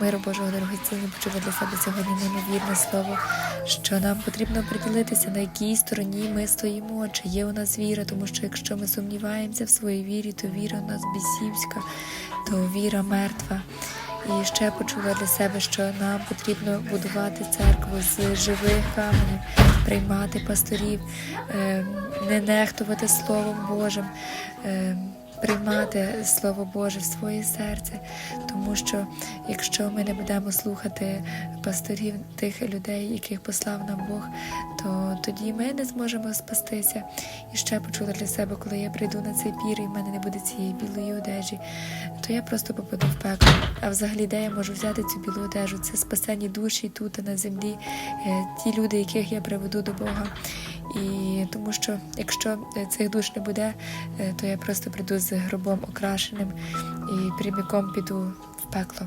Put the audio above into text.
миру Божого дорогоцінні почули для себе сьогодні неймовірне слово, що нам потрібно приділитися, на якій стороні ми стоїмо, чи є у нас віра, тому що якщо ми сумніваємося в своїй вірі, то віра у нас бісівська, то віра мертва. І ще почула для себе, що нам потрібно будувати церкву з живих каменів, приймати пасторів, е, не нехтувати Словом Божим, е, приймати Слово Боже в своє серце. Тому що якщо ми не будемо слухати пасторів тих людей, яких послав нам Бог, то тоді ми не зможемо спастися. І ще почула для себе, коли я прийду на цей пір, і в мене не буде цієї білої одежі, то я просто попаду в пекло. А взагалі, де я можу взяти цю білу одежу? Це спасені душі тут на землі, е, ті люди, яких я приведу до Бога. І тому що якщо е, цих душ не буде, е, то я просто прийду з гробом окрашеним і прямиком піду в пекло.